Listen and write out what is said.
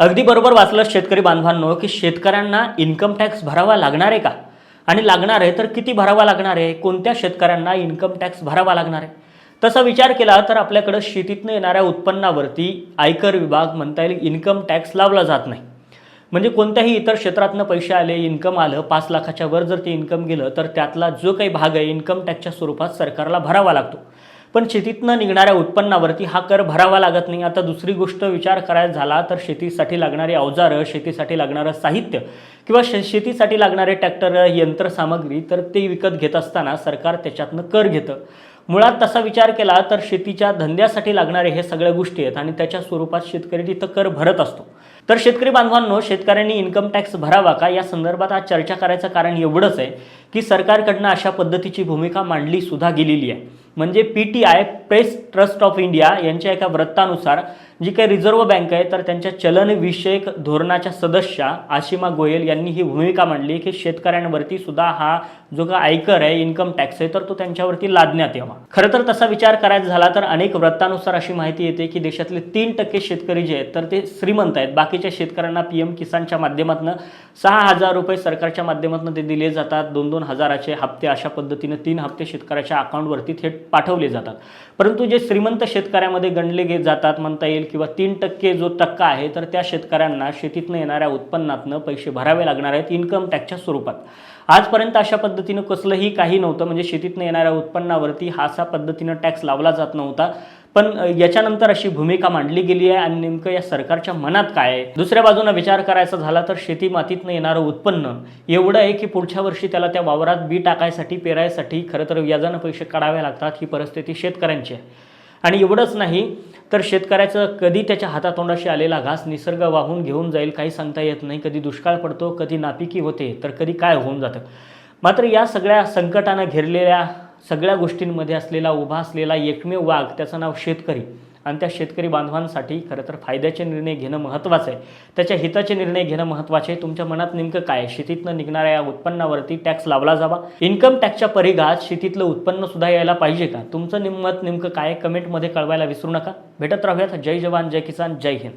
अगदी बरोबर वाचलं शेतकरी बांधवांनो की शेतकऱ्यांना इन्कम टॅक्स भरावा लागणार आहे का? आणि लागणार आहे तर किती भरावा लागणार आहे? कोणत्या शेतकऱ्यांना इन्कम टॅक्स भरावा लागणार आहे? तसा विचार केला तर आपल्याकडं शेतीतनं येणाऱ्या उत्पन्नावरती आयकर विभाग म्हणता येईल इन्कम टॅक्स लावला जात नाही. म्हणजे कोणत्याही इतर क्षेत्रातनं पैसे आले इन्कम आलं पाच लाखाच्या वर जर ते इन्कम गेलं तर त्यातला जो काही भाग आहे इन्कम टॅक्सच्या स्वरूपात सरकारला भरावा लागतो. पण शेतीतनं निघणाऱ्या उत्पन्नावरती हा कर भरावा लागत नाही. आता दुसरी गोष्ट विचार करायचा झाला तर शेतीसाठी लागणारी अवजारं शेतीसाठी लागणारं साहित्य किंवा शे शेतीसाठी लागणारे ट्रॅक्टर यंत्रसामग्री तर ते विकत घेत असताना सरकार त्याच्यातनं कर घेतं. मुळात तसा विचार केला तर शेतीच्या धंद्यासाठी लागणारे हे सगळ्या गोष्टी आहेत आणि त्याच्या स्वरूपात शेतकरी तिथं कर भरत असतो. तर शेतकरी बांधवांनो शेतकऱ्यांनी इन्कम टॅक्स भरावा का? या संदर्भात आज चर्चा करायचं कारण एवढंच आहे की सरकारकडनं अशा पद्धतीची भूमिका मांडली सुद्धा गेलेली आहे. म्हणजे P T I Press Trust of India यांच्या एका वृत्तानुसार जी काही रिझर्व्ह बँक आहे तर त्यांच्या चलनविषयक धोरणाच्या सदस्या आशिमा गोयल यांनी ही भूमिका मांडली की शेतकऱ्यांवरती सुद्धा हा जो का आयकर आहे इन्कम टॅक्स आहे तर तो त्यांच्यावरती लादण्यात यावा. खरं तर तसा विचार करायचा झाला तर अनेक वृत्तानुसार अशी माहिती येते की देशातले तीन टक्के शेतकरी जे आहेत तर ते श्रीमंत आहेत. बाकीच्या शेतकऱ्यांना पी एम किसानच्या माध्यमातून सहा हजार रुपये सरकारच्या माध्यमातून ते दिले जातात. दोन दोन हजाराचे हप्ते अशा पद्धतीने तीन हप्ते शेतकऱ्याच्या अकाउंटवरती थेट पाठवले जातात. परंतु जे श्रीमंत शेतकऱ्यामध्ये गणले गे जातात म्हणता येईल किंवा तीन टक्के जो टक्का आहे तर त्या शेतकऱ्यांना शेतीतनं येणाऱ्या उत्पन्नातनं पैसे भरावे लागणार आहेत इन्कम टॅक्सच्या स्वरूपात. आजपर्यंत अशा पद्धतीनं कसलंही काही नव्हतं म्हणजे शेतीतनं येणाऱ्या उत्पन्नावरती हा असा पद्धतीनं टॅक्स लावला जात नव्हता. पण याच्यानंतर अशी भूमिका मांडली गेली आहे आणि नेमकं या सरकारच्या मनात काय आहे? दुसऱ्या बाजूनं विचार करायचा झाला तर शेती मातीतनं येणारं उत्पन्न एवढं आहे की पुढच्या वर्षी त्याला त्या वावरात बी टाकायसाठी पेरायसाठी खरं तर व्याजानं पैसे काढावे लागतात ही परिस्थिती शेतकऱ्यांची आहे. आणि एवढंच नाही तर शेतकऱ्याचं कधी त्याच्या हातातोंडाशी आलेला घास निसर्ग वाहून घेऊन जाईल काही सांगता येत नाही. कधी दुष्काळ पडतो कधी नापिकी होते तर कधी काय होऊन जातं? मात्र या सगळ्या संकटानं घेरलेल्या सगळ्या गोष्टींमध्ये असलेला उभा असलेला एकमेव वाघ त्याचं नाव शेतकरी. आणि त्या शेतकरी बांधवांसाठी खरं तर फायद्याचे निर्णय घेणं महत्त्वाचं आहे. त्याच्या हिताचे निर्णय घेणं महत्त्वाचे आहे. तुमच्या मनात नेमकं काय आहे? शेतीतनं निघणाऱ्या या उत्पन्नावरती टॅक्स लावला जावा. इन्कम टॅक्सच्या परिघात शेतीतलं उत्पन्न सुद्धा यायला पाहिजे का? तुमचं निममत नेमकं काय कमेंटमध्ये कळवायला विसरू नका. भेटत राहूयात. जय जवान जय किसान जय हिंद.